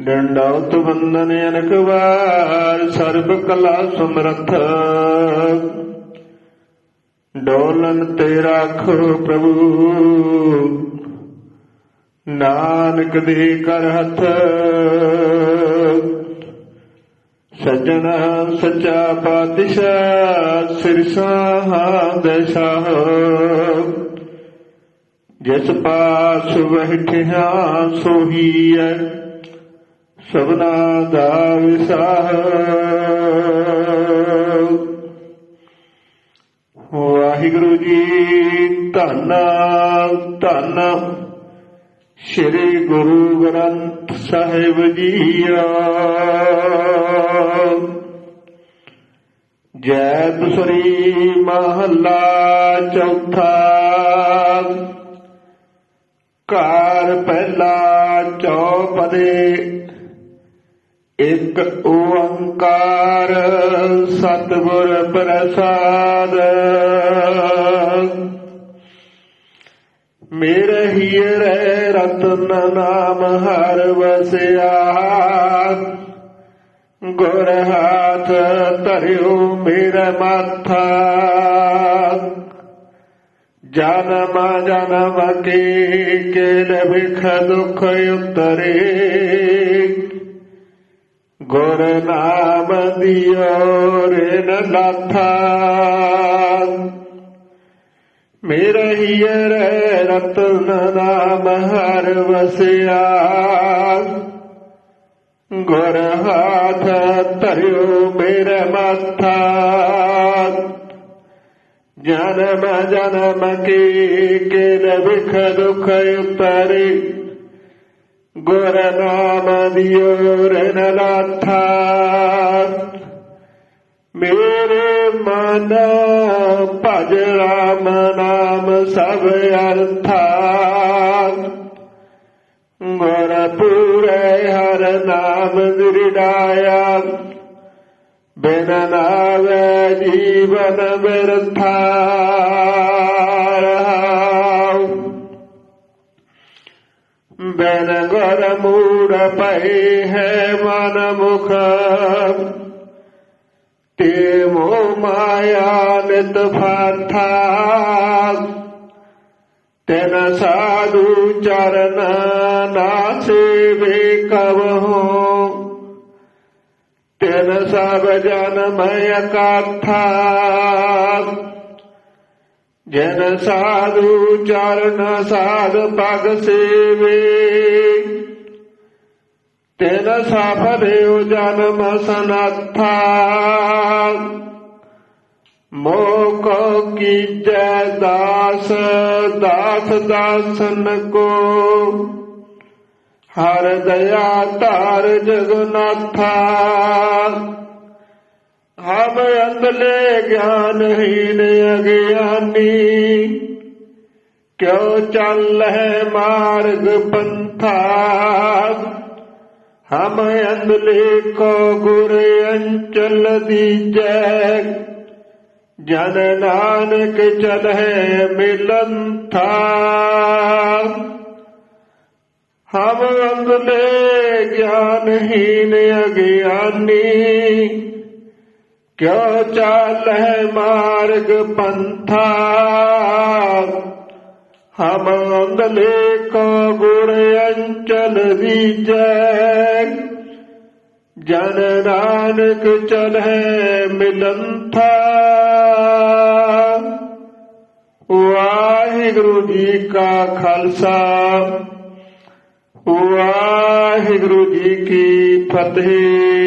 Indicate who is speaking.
Speaker 1: ਡੰਡਾਉਤ ਬੰਦਨ ਅਨਕ ਵਾਰ ਸਰਬ ਕਲਾ ਸਮਰਥ। ਡੋਲਨ ਤੇ ਰਾਖੋ ਪ੍ਰਭੂ। ਨਾਨਕ ਦੇ ਕਰ ਹੱਥ। ਸਜਣ ਸੱਚਾ ਪਾਤਸ਼ਾਹ ਸਿਰ ਸਾਹਾਦ ਜਿਸ ਪਾਸ ਵਹਿਠਿਆ ਸੋਹੀਐ। ਸਭਨਾ ਦਾ ਵਿਸਾਹ। ਵਾਹਿਗੁਰੂ ਜੀ, ਧੰਨ ਧੰਨ। ਸ੍ਰੀ ਗੁਰੂ ਗ੍ਰੰਥ ਸਾਹਿਬ ਜੀ ਆ ਜੈ ਬਸਰੀ ਮਹੱਲਾ ਚੌਥਾ। ਘਰ ਪਹਿਲਾ ਚੌਪਦੇ। एक ओंकार सतगुर प्रसाद। मेरे हीरे रत्न नाम हर बसया गुर हाथ तरियो मेरे माथा। जन्म जन्म के केल भिख दुख उतरे ගොර නාම දියෝ රෙන ලත්තා मेरे हियर रत्न नाम हर वसिया गोर हाथ तरियो मेरे मथा जन्म जन्म की के दुख दुख उतरी गुरनाम दियोरनलाथा मेरे मन पज राम नाम सब अर्था गुरपुर हर नाम दृढ़ाया बिन नाव जीवन व्यर्था बैनगर मूड पै है मनमुख। ते मो माया तेन साधु चरण से वेक हो तेन सब वजन मय काथा। जन साधु चरण साध पग सेवे। तेन सफदेव जन्म सनत्था। मोक की जय दास दास दासन को। हर दया तार जगन्नाथा। हम अंधले ज्ञानहीन अज्ञानी। क्यों चल है मार्ग पंथा? हम अंधले को गुर अंचल दी दीजय जन नानक है मिलन था। हम अंधले ज्ञानहीन अज्ञानी। क्यों चाल है मार्ग पंथा हम अंधले को गुर अंचल विजय जन नानक चल है मिलन था वाहिगुरु जी का खालसा। वाहिगुरु जी की फतेह।